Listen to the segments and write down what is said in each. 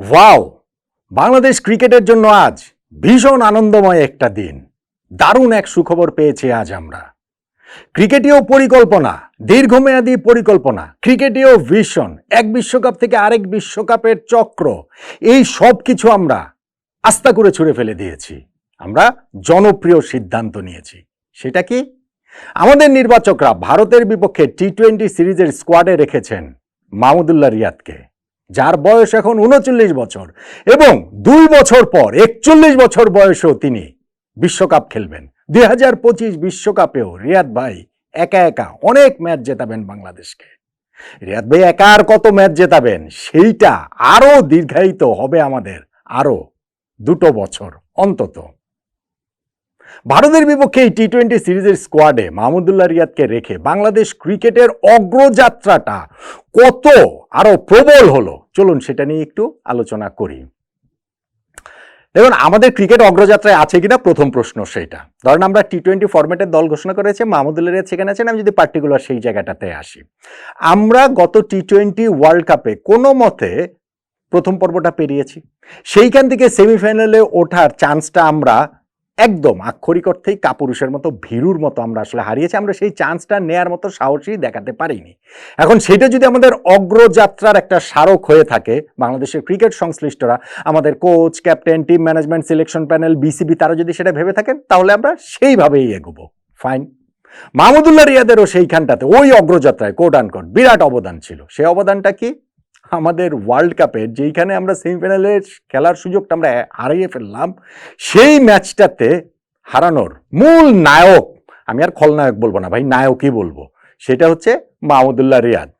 Wow Bangladesh ক্রিকেটের জন্য আজ ভীষণ আনন্দময় একটা দিন। দারুণ এক সুখবর পেয়েছি আজ আমরা। ক্রিকেটীয় পরিকল্পনা, দীর্ঘমেয়াদী পরিকল্পনা, ক্রিকেটীয় ভিশন এক বিশ্বকাপ থেকে আরেক বিশ্বকাপের চক্র, এই সব কিছু আমরা আস্থা করে ছুঁড়ে ফেলে দিয়েছি। আমরা জনপ্রিয় সিদ্ধান্ত নিয়েছি। সেটা কি? আমাদের নির্বাচকরা ভারতের বিপক্ষে টি টোয়েন্টি সিরিজের স্কোয়াডে রেখেছেন মাহমুদুল্লাহ রিয়াদকে। যার বয়স এখন উনচল্লিশ বছর এবং দুই বছর পর, একচল্লিশ বছর বয়সেও তিনি বিশ্বকাপ খেলবেন। দুই হাজার পঁচিশ বিশ্বকাপেও রিয়াদ ভাই একা একা অনেক ম্যাচ জেতাবেন বাংলাদেশকে। রিয়াদ ভাই একা আর কত ম্যাচ জেতাবেন, সেইটা আরও দীর্ঘায়িত হবে আমাদের আরও দুটো বছর অন্তত। ভারতের বিপক্ষে এই টি টোয়েন্টি সিরিজের স্কোয়াডে মাহমুদুল্লাহ রিয়াদকে রেখে বাংলাদেশ ক্রিকেটের অগ্রযাত্রাটা কত আরও প্রবল হলো চলুন সেটা নিয়ে একটু আলোচনা করি। দেখুন, আমাদের ক্রিকেট অগ্রযাত্রায় আছে কিনা? প্রথম প্রশ্ন সেইটা। ধরেন, আমরা টি টোয়েন্টি ফরম্যাটের দল ঘোষণা করেছে মাহমুদুল্লাহ রিয়াদ সেখানে আছেন, আমি যদি পার্টিকুলার সেই জায়গাটাতে আসি। আমরা গত টি টোয়েন্টি ওয়ার্ল্ড কাপে কোনো মতে প্রথম পর্বটা পেরিয়েছি। সেইখান থেকে সেমিফাইনালে ওঠার চান্সটা আমরা একদম আক্ষরিক অর্থেই কাপুরুষের মতো ভীরুর মতো আমরা আসলে হারিয়েছি, আমরা সেই চান্সটা নেয়ার মতো সাহসই দেখাতে পারিনি। এখন সেটা যদি আমাদের অগ্রযাত্রার একটা স্মারক হয়ে থাকে, বাংলাদেশের ক্রিকেট সংশ্লিষ্টরা, আমাদের coach, captain, team management, selection panel, BCB, তারা যদি সেটা ভেবে থাকেন, তাহলে আমরা সেইভাবেই এগোবো। ফাইন। মাহমুদুল্লাহ রিয়াদেরও সেইখানটাতে, ওই অগ্রযাত্রায় কোট আনকোট বিরাট অবদান ছিল। সেই অবদানটা কি? আমাদের ওয়ার্ল্ড কাপের যেইখানে আমরা সেমিফাইনালে খেলার সুযোগটা আমরা হারিয়ে ফেললাম, সেই ম্যাচটাতে হারানোর মূল নায়ক, আমি আর খলনায়ক বলব না ভাই, নায়কই বলব, সেটা হচ্ছে মাহমুদুল্লাহ রিয়াদ।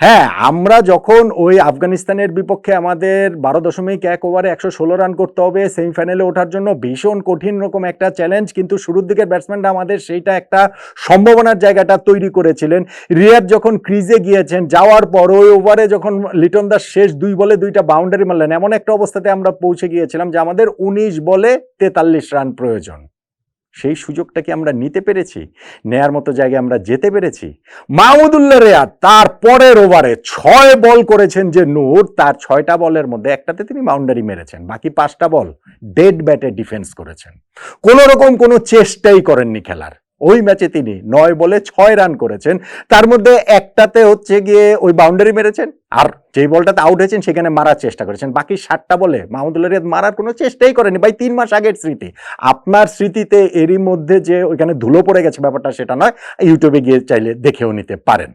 হ্যাঁ আমরা যখন ওই আফগানিস্তানের বিপক্ষে আমাদের বারো দশমিক এক ওভারে একশো ষোলো রান করতে হবে সেমিফাইনালে ওঠার জন্য ভীষণ কঠিন রকম একটা চ্যালেঞ্জ কিন্তু শুরুর দিকের ব্যাটসম্যানরা আমাদের সেইটা একটা সম্ভাবনার জায়গাটা তৈরি করেছিলেন। রিয়াদ যখন ক্রিজে গিয়েছেন, যাওয়ার পর ওই ওভারে যখন লিটন দাস শেষ দুই বলে দুইটা বাউন্ডারি মারলেন, এমন একটা অবস্থাতে আমরা পৌঁছে গিয়েছিলাম যে আমাদের উনিশ বলে তেতাল্লিশ রান প্রয়োজন। সেই সুযোগটা কি আমরা নিতে পেরেছি? নেয়ার মতো জায়গায় আমরা যেতে পেরেছি? মাহমুদুল্লাহ রেয়াদ তার পরের ওভারে ছয় বল করেছেন যে নূর, তার ছয়টা বলের মধ্যে একটাতে তিনি বাউন্ডারি মেরেছেন, বাকি পাঁচটা বল ডেড ব্যাটে ডিফেন্স করেছেন। কোনো রকম কোনো চেষ্টাই করেননি খেলার। ওই ম্যাচে তিনি নয় বলে ছয় রান করেছেন। তার মধ্যে একটাতে হচ্ছে গিয়ে ওই বাউন্ডারি মেরেছেন, আর যেই বলটাতে আউট হয়েছেন সেখানে মারার চেষ্টা করেছেন। বাকি সাতটা বলে মাহমুদুল্লাহ রিয়াদ মারার কোনো চেষ্টাই করেনি। ভাই, তিন মাস আগের স্মৃতি। আপনার স্মৃতিতে এরই মধ্যে যে ওইখানে ধুলো পড়ে গেছে ব্যাপারটা সেটা নয় ইউটিউবে গিয়ে চাইলে দেখেও নিতে পারেন।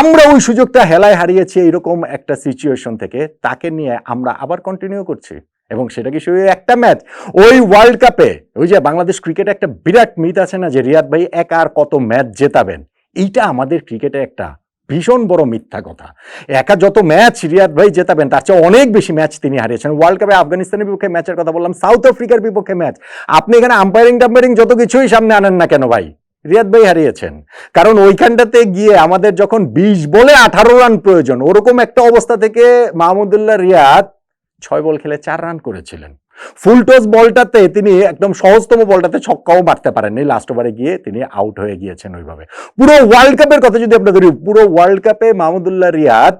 আমরা ওই সুযোগটা হেলায় হারিয়েছি এইরকম একটা সিচুয়েশন থেকে। তাকে নিয়ে আমরা আবার কন্টিনিউ করছি। এবং সেটা কি শুধু একটা ম্যাচ? ওই ওয়ার্ল্ড কাপে ওই যে বাংলাদেশ ক্রিকেটে একটা বিরাট মিথ আছে না যে রিয়াদ ভাই একা আর কত ম্যাচ জেতাবেন? এইটা আমাদের ক্রিকেটে একটা ভীষণ বড় মিথ্যা কথা। একা যত ম্যাচ রিয়াদ ভাই জেতাবেন, তার চেয়ে অনেক বেশি ম্যাচ তিনি হারিয়েছেন। ওয়ার্ল্ড কাপে আফগানিস্তানের বিপক্ষে ম্যাচের কথা বললাম সাউথ আফ্রিকার বিপক্ষে ম্যাচ। আপনি এখানে আম্পায়ারিং টাম্পায়ারিং যত কিছুই সামনে আনেন না কেন ভাই? রিয়াদ ভাই হারিয়েছেন। কারণ ওইখানটাতে গিয়ে আমাদের যখন বিশ বলে আঠারো রান প্রয়োজন, ওরকম একটা অবস্থা থেকে মাহমুদুল্লাহ রিয়াদ ছয় বল খেলে চার রান করেছিলেন। ফুলটস বলটাতে তিনি একদম সহজতম বলটাতে ছক্কাও মারতে পারেননি। লাস্ট ওভারে গিয়ে তিনি আউট হয়ে গিয়েছেন ওইভাবে। পুরো ওয়ার্ল্ড কাপের কথা যদি আমরা ধরি পুরো ওয়ার্ল্ড কাপে মাহমুদুল্লাহ রিয়াদ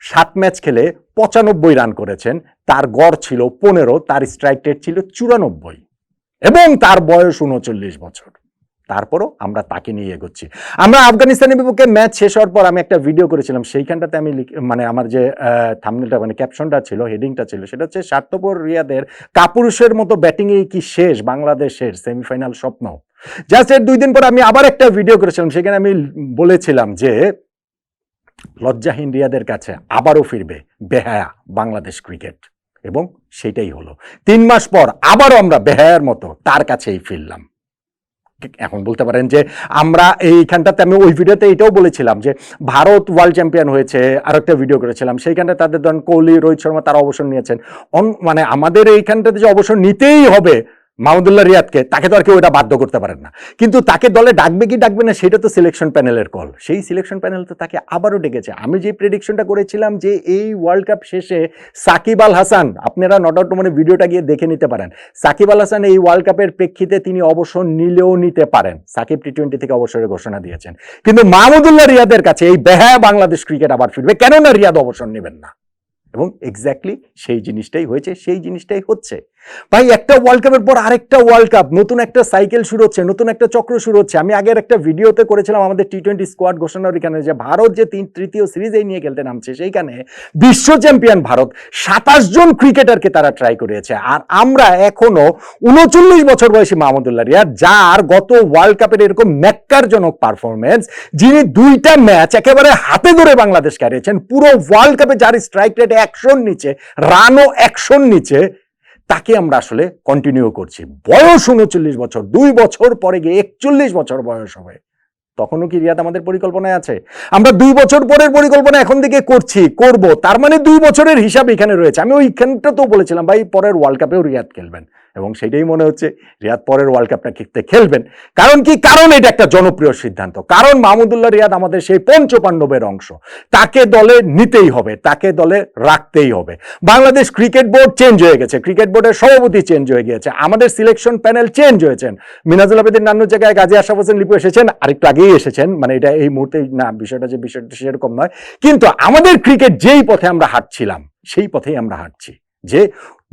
সাত ম্যাচ খেলে পঁচানব্বই রান করেছেন। তার গড় ছিল পনেরো, তার স্ট্রাইক রেট ছিল চুরানব্বই। এবং তার বয়স উনচল্লিশ বছর। তারপরও আমরা তাকে নিয়ে এগোচ্ছি। আমরা আফগানিস্তানের বিপক্ষে ম্যাচ শেষ হওয়ার পর আমি একটা ভিডিও করেছিলাম, সেইখানটাতে আমি মানে আমার যে থামনেলটা মানে ক্যাপশনটা ছিল হেডিংটা ছিল, সেটা হচ্ছে স্বার্থপর রিয়াদের কাপুরুষের মতো ব্যাটিংয়ে কি শেষ, বাংলাদেশের সেমিফাইনাল স্বপ্ন। জাস্ট এর দুই দিন পর আমি আবার একটা ভিডিও করেছিলাম, সেখানে আমি বলেছিলাম যে, লজ্জাহীন রিয়াদের কাছে আবারও ফিরবে বেহায়া বাংলাদেশ ক্রিকেট এবং সেটাই হলো। তিন মাস পর আবারও আমরা বেহায়ার মতো তার কাছেই ফিরলাম। এখন বলতে পারেন যে আমরা এইখানটাতে, আমি ওই ভিডিওতে এটাও বলেছিলাম যে ভারত ওয়ার্ল্ড চ্যাম্পিয়ন হয়েছে আর একটা ভিডিও করেছিলাম সেইখানটা তাদের ধরেন কোহলি, রোহিত শর্মা তারা অবসর নিয়েছেন। অন- মানে আমাদের এইখানটাতে যে অবসর নিতেই হবে মাহমুদুল্লাহ রিয়াদকে, তাকে তো আর কেউ এটা বাধ্য করতে পারেন না। কিন্তু তাকে দলে ডাকবে কি ডাকবে না, সেটা তো সিলেকশন প্যানেলের কল সেই সিলেকশন প্যানেল তো তাকে আবারও ডেকেছে। আমি যে প্রেডিকশনটা করেছিলাম যে এই ওয়ার্ল্ড কাপ শেষে সাকিব আল হাসান, আপনারা নট আউট মানে ভিডিওটা গিয়ে দেখে নিতে পারেন। সাকিব আল হাসান এই ওয়ার্ল্ড কাপের প্রেক্ষিতে তিনি অবসর নিলেও নিতে পারেন। সাকিব টি টোয়েন্টি থেকে অবসরের ঘোষণা দিয়েছেন। কিন্তু মাহমুদুল্লাহ রিয়াদের কাছে এই বেহায়া বাংলাদেশ ক্রিকেট আবার ফিরবে। কেননা রিয়াদ অবসর নেবেন না। এবং এক্স্যাক্টলি সেই জিনিসটাই হয়েছে, সেই জিনিসটাই হচ্ছে। ভাই, একটা ওয়ার্ল্ড কাপের পর আরেকটা ওয়ার্ল্ড কাপ নতুন একটা সাইকেল শুরু হচ্ছে, নতুন একটা চক্র শুরু হচ্ছে। আমি আগের একটা ভিডিওতে করেছিলাম আমাদের টি টোয়েন্টি স্কোয়াড ঘোষণার এখানে যে ভারত যে তিন তৃতীয় সিরিজেই নিয়ে খেলতে নামছে, সেইখানে বিশ্ব চ্যাম্পিয়ন ভারত সাতাশ জন ক্রিকেটারকে তারা ট্রাই করেছে। আর আমরা এখনও উনচল্লিশ বছর বয়সী মাহমুদুল্লাহ রিয়াদ, যার গত ওয়ার্ল্ড কাপের এরকম ন্যাক্কারজনক পারফরমেন্স যিনি দুইটা ম্যাচ একেবারে হাতে ধরে বাংলাদেশকে হারিয়েছেন, পুরো ওয়ার্ল্ড কাপে যার স্ট্রাইক রেট একশোর নিচে রানও অ্যাকশন নিচে, তাকে আমরা আসলে কন্টিনিউ করছি। বয়স উনচল্লিশ বছর, দুই বছর পরে গিয়ে একচল্লিশ বছর বয়স হবে। তখনও কি রিয়াদ আমাদের পরিকল্পনায় আছে? আমরা দুই বছর পরের পরিকল্পনা এখন থেকে করছি, করব। তার মানে দুই বছরের হিসাব এখানে রয়েছে। আমি ওইখানটা তো বলেছিলাম, ভাই, পরের ওয়ার্ল্ড কাপেও রিয়াদ খেলবেন। এবং সেটাই মনে হচ্ছে রিয়াদ পরের ওয়ার্ল্ড কাপটা খেলতে খেলবেন। কারণ কি? কারণ এটা একটা জনপ্রিয় সিদ্ধান্ত। কারণ মাহমুদুল্লাহ রিয়াদ আমাদের সেই পঞ্চপাণ্ডবের অংশ। তাকে দলে নিতেই হবে, তাকে দলে রাখতেই হবে। বাংলাদেশ ক্রিকেট বোর্ড চেঞ্জ হয়ে গেছে, ক্রিকেট বোর্ডের সভাপতি চেঞ্জ হয়ে গিয়েছে, আমাদের সিলেকশন প্যানেল চেঞ্জ হয়েছেন। মিনাজুল আবেদিন নান্নুর জায়গায় গাজী আশরাফ হোসেন লিপু এসেছেন, আরেকটু আগেই এসেছেন মানে এটা এই মুহূর্তে না, বিষয়টা যে, বিষয়টা সেরকম নয়। কিন্তু আমাদের ক্রিকেট যেই পথে আমরা হাঁটছিলাম, সেই পথেই আমরা হাঁটছি। যে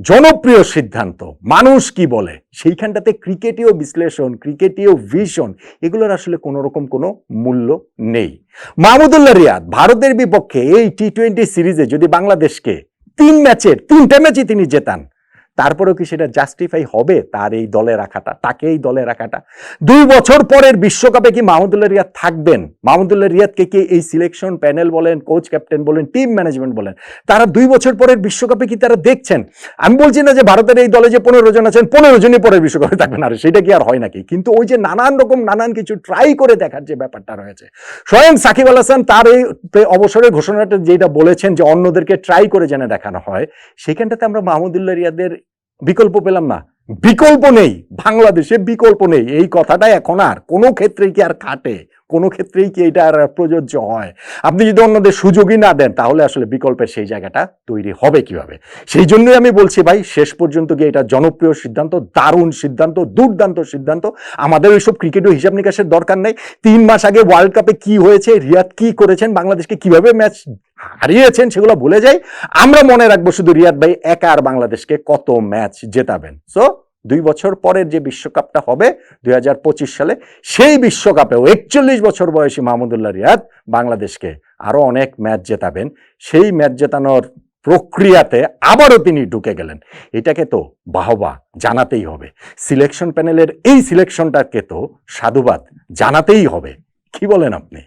জনপ্রিয় সিদ্ধান্ত, মানুষ কি বলে? সেইখানটাতে ক্রিকেটীয় বিশ্লেষণ, ক্রিকেটীয় ভিশন এগুলোর আসলে কোনো রকম কোনো মূল্য নেই। মাহমুদুল্লাহ রিয়াদ, ভারতের বিপক্ষে এই টি টোয়েন্টি সিরিজে যদি বাংলাদেশকে তিন ম্যাচের, তিনটা ম্যাচই তিনি জেতান তারপরেও কি সেটা জাস্টিফাই হবে তার এই দলে রাখাটা, তাকে এই দলে রাখাটা? দুই বছর পরের বিশ্বকাপে কি মাহমুদুল্লাহ রিয়াদ থাকবেন? মাহমুদুল্লাহ রিয়াদকে কি এই সিলেকশন প্যানেল বলেন কোচ ক্যাপ্টেন বলেন টিম ম্যানেজমেন্ট বলেন, তারা দুই বছর পরের বিশ্বকাপে কি তারা দেখছেন? আমি বলছি না যে ভারতের এই দলে যে পনেরো জন আছেন, পনেরো জনই পরের বিশ্বকাপে থাকবেন, আর সেটা কি আর হয় নাকি? কিন্তু ওই যে নানান রকম, নানান কিছু ট্রাই করে দেখার যে ব্যাপারটা রয়েছে। স্বয়ং সাকিব আল হাসান তার এই অবসরের ঘোষণাটা যেটা বলেছেন যে অন্যদেরকে ট্রাই করে জেনে দেখানো হয়, সেখানটাতে আমরা মাহমুদুল্লাহ রিয়াদের বিকল্প পেলাম না। বিকল্প নেই, বাংলাদেশে বিকল্প নেই। এই কথাটা এখন আর কোনো ক্ষেত্রেই কি আর খাটে? কোনো ক্ষেত্রেই কি এটা আর প্রযোজ্য হয়? আপনি যদি অন্যদের সুযোগই না দেন, তাহলে আসলে বিকল্পের সেই জায়গাটা তৈরি হবে কীভাবে? সেই জন্যই আমি বলছি ভাই, শেষ পর্যন্ত গিয়ে এটা জনপ্রিয় সিদ্ধান্ত, দারুণ সিদ্ধান্ত, দুর্দান্ত সিদ্ধান্ত। আমাদের ওইসব ক্রিকেটও হিসাব নিকাশের দরকার নেই। তিন মাস আগে ওয়ার্ল্ড কাপে কি হয়েছে, রিয়াদ কি করেছেন, বাংলাদেশকে কীভাবে ম্যাচ হারিয়েছেন, সেগুলো ভুলে যাই। আমরা মনে রাখব শুধু রিয়াদ ভাই, একা আর বাংলাদেশকে কত ম্যাচ জেতাবেন। সো দুই বছর পরের যে বিশ্বকাপটা হবে, দুই হাজার পঁচিশ সালে, সেই বিশ্বকাপেও একচল্লিশ বছর বয়সী মাহমুদুল্লাহ রিয়াদ বাংলাদেশকে আরও অনেক ম্যাচ জেতাবেন। সেই ম্যাচ জেতানোর প্রক্রিয়াতে আবারও তিনি ঢুকে গেলেন। এটাকে তো বাহবা জানাতেই হবে। সিলেকশন প্যানেলের এই সিলেকশনটাকে তো সাধুবাদ জানাতেই হবে। কি বলেন আপনি?